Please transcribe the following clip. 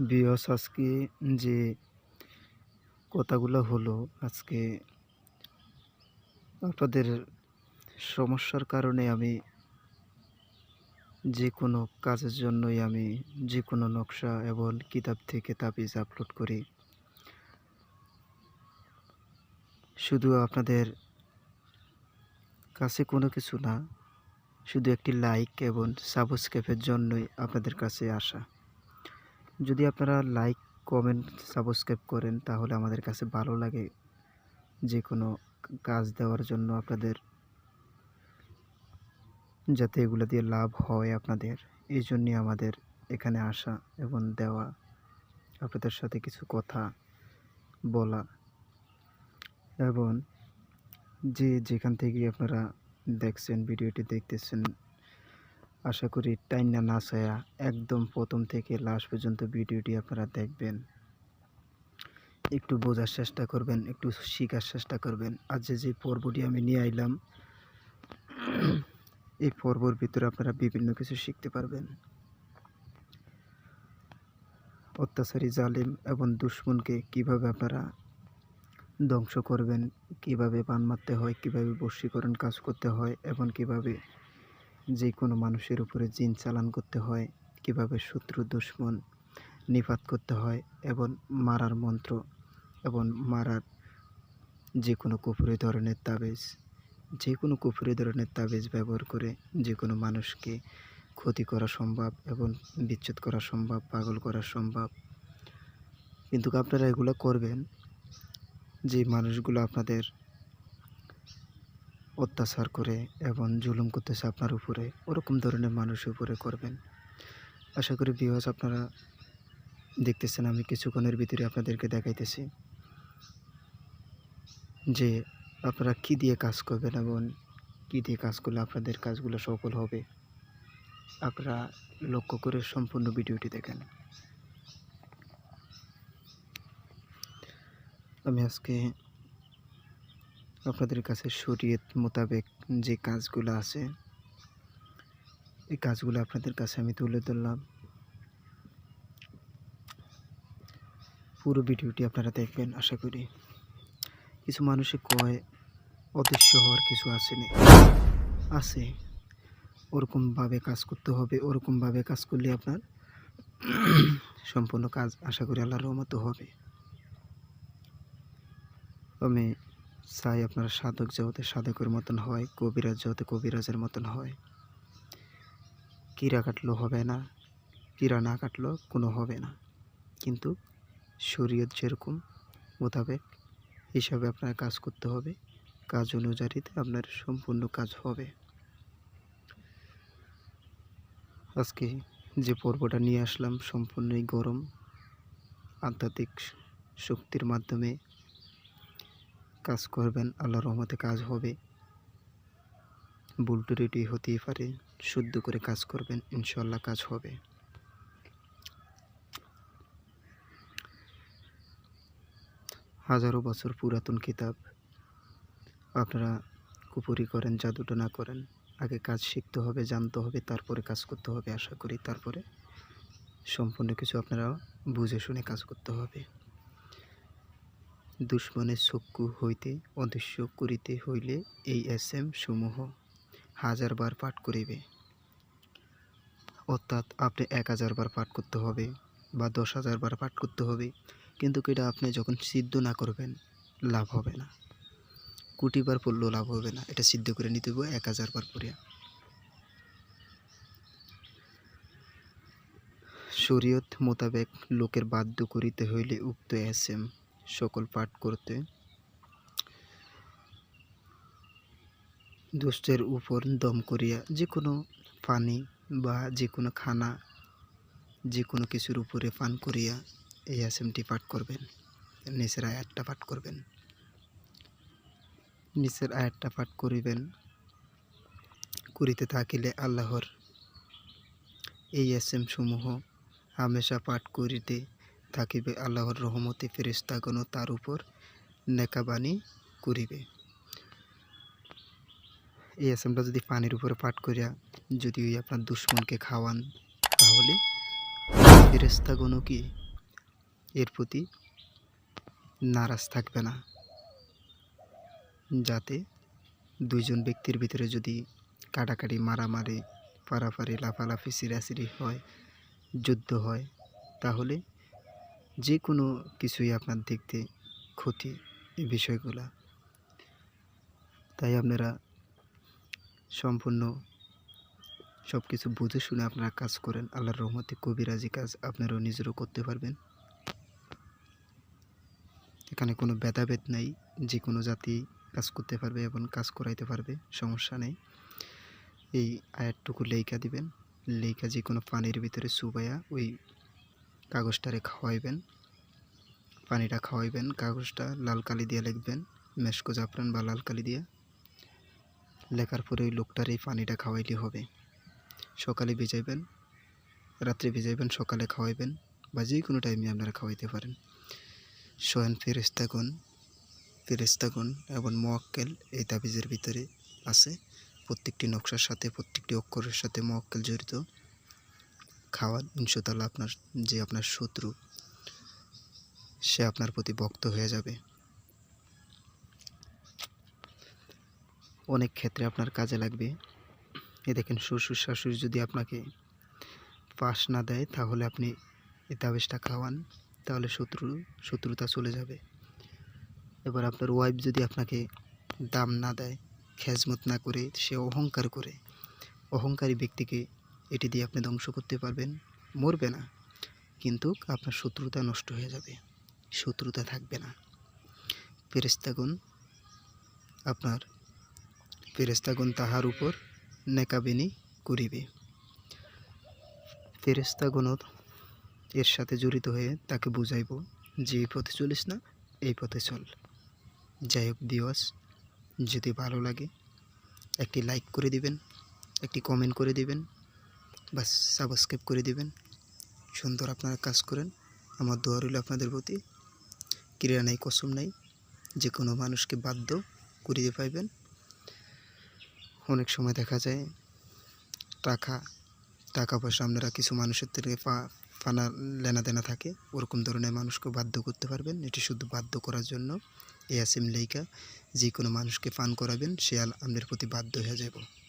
বিয়স আজকে যে কথাগুলো হলো আজকে আপনাদের সমস্যার কারণে আমি যে কোনো কাজের জন্যই আমি যে কোনো নকশা এবং কিতাব থেকে তাবিজ আপলোড করি। শুধু আপনাদের কাছে কোনো কিছু না, শুধু একটি লাইক এবং সাবস্ক্রাইবের জন্যই আপনাদের কাছে আসা। যদি আপনারা লাইক কমেন্ট সাবস্ক্রাইব করেন, তাহলে আমাদের কাছে ভালো লাগে যে কোনো কাজ দেওয়ার জন্য আপনাদের, যাতে এগুলো দিয়ে লাভ হয় আপনাদের। এই জন্যই আমাদের এখানে আসা এবং দেওয়া, আপনাদের সাথে কিছু কথা বলা এবং যে যেখান থেকে আপনারা দেখছেন, ভিডিওটি দেখতেছেন আশা করি টাইনা না ছায়া একদম প্রথম থেকে লাস্ট পর্যন্ত ভিডিওটি আপনারা দেখবেন। একটু বোঝার চেষ্টা করবেন, একটু শেখার চেষ্টা করবেন। আজ যে পর্বটি আমি নিয়ে আইলাম, এই পর্বর ভিতরে আপনারা বিভিন্ন কিছু শিখতে পারবেন। অত্যাচারী, জালিম এবং দুশ্মনকে কীভাবে আপনারা ধ্বংস করবেন, কীভাবে পান মারতে হয়, কীভাবে বশীকরণ কাজ করতে হয় এবং কীভাবে যে কোনো মানুষের উপরে জিন চালান করতে হয়, কীভাবে শত্রু, দুশ্মন নিপাত করতে হয় এবং মারার মন্ত্র এবং মারার যে কোনো কুপুরি ধরনের তাবিজ, যে কোনো কুপুরি ধরনের তাবিজ ব্যবহার করে যে কোনো মানুষকে ক্ষতি করা সম্ভব এবং বিচ্ছেদ করা সম্ভব, পাগল করা সম্ভব। কিন্তু আপনারা এগুলো করবেন, যে মানুষগুলো আপনাদের অত্যাচার করে এবং জুলুম করতেছে আপনার উপরে, ওরকম ধরনের মানুষের উপরে করবেন। আশা করি বিহস আপনারা দেখতেছেন, আমি কিছুক্ষণের ভিতরে আপনাদেরকে দেখাইতেছি যে আপনারা কি দিয়ে কাজ করবেন এবং কি দিয়ে কাজ করলে আপনাদের কাজগুলো সফল হবে। আপনারা লক্ষ্য করে সম্পূর্ণ ভিডিওটি দেখেন। আমি আজকে আপনাদের কাছে শরীয়ত মোতাবেক যে কাজগুলো আছে, এই কাজগুলো আপনাদের কাছে আমি তুলে ধরলাম। পুরো ভিডিওটি আপনারা দেখবেন, আশা করি। কিছু মানুষে কয়, অদৃশ্য হওয়ার কিছু আছে না আছে। ওরকমভাবে কাজ করতে হবে, ওরকমভাবে কাজ করলে আপনার সম্পূর্ণ কাজ আশা করি আল্লাহর রহমত হবে। আমি চাই আপনারা সাধক জগতে সাধকের মতন হয়, কবিরাজ জগতে কবিরাজের মতন হয়। কীরা কাটলেও হবে না, কীরা না কাটলেও কোনো হবে না। কিন্তু শরীয়ত যেরকম মোতাবেক হিসাবে আপনার কাজ করতে হবে, কাজ অনুযায়ীতে আপনার সম্পূর্ণ কাজ হবে। আজকে যে পর্বটা নিয়ে আসলাম, সম্পূর্ণই গরম, আধ্যাত্মিক শক্তির মাধ্যমে কাজ করবেন, আল্লাহর রহমতে কাজ হবে। ভুল ত্রুটি হতেই পারে, শুদ্ধ করে কাজ করবেন ইনশাল্লাহ কাজ হবে। হাজারো বছর পুরাতন কিতাব, আপনারা কুপুরি করেন, জাদুটা না করেন, আগে কাজ শিখতে হবে, জানতে হবে, তারপরে কাজ করতে হবে, আশা করি তারপরে সম্পূর্ণ কিছু আপনারা বুঝে শুনে কাজ করতে হবে। দুশ্মনের চক্ষু হইতে, অদৃশ্য করিতে হইলে এই এস এম সমূহ হাজার বার পাঠ করিবে। অর্থাৎ আপনি এক হাজার বার পাঠ করতে হবে বা দশ হাজার বার পাঠ করতে হবে, কিন্তু এটা আপনি যখন সিদ্ধ না করবেন, লাভ হবে না। কোটি বার পড়লেও লাভ হবে না, এটা সিদ্ধ করে নিতে হবে এক হাজার বার পড়িয়া। শরীয়ত মোতাবেক লোকের বাধ্য করিতে হইলে উক্ত এস এম সকল পাঠ করতে। দুষ্টের উপর দম করিয়া যে কোনো পানি বা যে কোনো খানা, যে কোনো কিছুর উপরে পান করিয়া এই অ্যাসেমটি পাঠ করবেন। নিচের আয়াতটা পাঠ করবেন। নিচের আয়াতটা পাঠ করিবেন। করিতে থাকিলে আল্লাহর এই এসএম সমূহ হামেশা পাঠ করিতে থাকিবে, আল্লাহর রহমতে ফেরেস্তাগণ তার উপর নেকাবানি করিবে। এই এসএমটা যদি পানির উপরে পাঠ করিয়া যদি ওই আপনার দুশ্মনকে খাওয়ান, তাহলে ফেরেস্তাগণও কি এর প্রতি নারাজ থাকবে না? যাতে দুইজন ব্যক্তির ভিতরে যদি কাটাকাটি মারামারি পারাপারি লাফালাফি, সিরাসিরি হয়, যুদ্ধ হয়, তাহলে যে কোনো কিছুই আপনার দেখতে ক্ষতি এই বিষয়গুলা। তাই আপনারা সম্পূর্ণ সব কিছু বুঝে শুনে আপনারা কাজ করেন। আল্লাহর রহমতে কবিরাজি কাজ আপনারাও নিজেরও করতে পারবেন। এখানে কোনো ভেদাভেদ নাই যে কোনো জাতি কাজ করতে পারবে এবং কাজ করাইতে পারবে, সমস্যা নেই। এই আয়ারটুকু লেইকা দিবেন। লেইকা যে কোনো পানির ভিতরে চুবাইয়া ওই কাগজটারে খাওয়াইবেন, পানিটা খাওয়াইবেন, কাগজটা লাল কালি দিয়ে লিখবেন, মেশকো জাফরান বা লাল কালি দিয়ে। লেখার পরে ওই লোকটার এই পানিটা খাওয়াইলে হবে। সকালে ভিজাইবেন, রাত্রে ভিজাইবেন, সকালে খাওয়াইবেন বা যে কোনো টাইমে আপনারা খাওয়াইতে পারেন। স্বয়ং ফেরেস্তাগণ ফেরেস্তাগণ এবং মোয়াক্কেল এই তাবিজের ভিতরে আছে। প্রত্যেকটি নকশার সাথে, প্রত্যেকটি অক্ষরের সাথে মোয়াক্কেল জড়িত। খাওয়ান ইনশাল্লাহ আপনার, যে আপনার শত্রু, সে আপনার প্রতি ভক্ত হয়ে যাবে। অনেক ক্ষেত্রে আপনার কাজে লাগবে। এ দেখেন, শ্বশুর শাশুড়ি যদি আপনাকে পাশ না দেয়, তাহলে আপনি এই তাবিজটা খাওয়ান, তাহলে শত্রু, শত্রুতা চলে যাবে। এবার আপনার ওয়াইফ যদি আপনাকে দাম না দেয়, খেজমত না করে, সে অহংকার করে, অহংকারী ব্যক্তিকে এটি দিয়ে আপনি ধ্বংস করতে পারবেন, মরবে না। কিন্তু আপনার শত্রুতা নষ্ট হয়ে যাবে, শত্রুতা থাকবে না। ফেরেস্তাগুন আপনার ফেরেস্তাগুন তাহার উপর নেকাবিনী করিবে। ফেরেস্তাগুনও এর সাথে জড়িত হয়ে তাকে বুঝাইব যে এই পথে চলিস না, এই পথে চল। যাই হোক দিওয়াস যদি ভালো লাগে, একটি লাইক করে দিবেন, একটি কমেন্ট করে দিবেন বা সাবস্ক্রাইব করে দিবেন। সুন্দর আপনারা কাজ করেন। আমার দোয়া রইল আপনাদের প্রতি। ক্রিয়া নাই, কসম নাই। যে কোনো মানুষকে বাধ্য করিয়ে পাইবেন। অনেক সময় দেখা যায়, টাকা টাকা পয়সা আপনারা কিছু মানুষের থেকে পা ফানা লেনা দেনা থাকে। ওরকম ধরনের মানুষকে বাধ্য করতে পারবেন। এটি শুধু বাধ্য করার জন্য। এ আসিম লেইকা যে কোনো মানুষকে পান করাবেন, সে আপনার প্রতি বাধ্য হয়ে যাব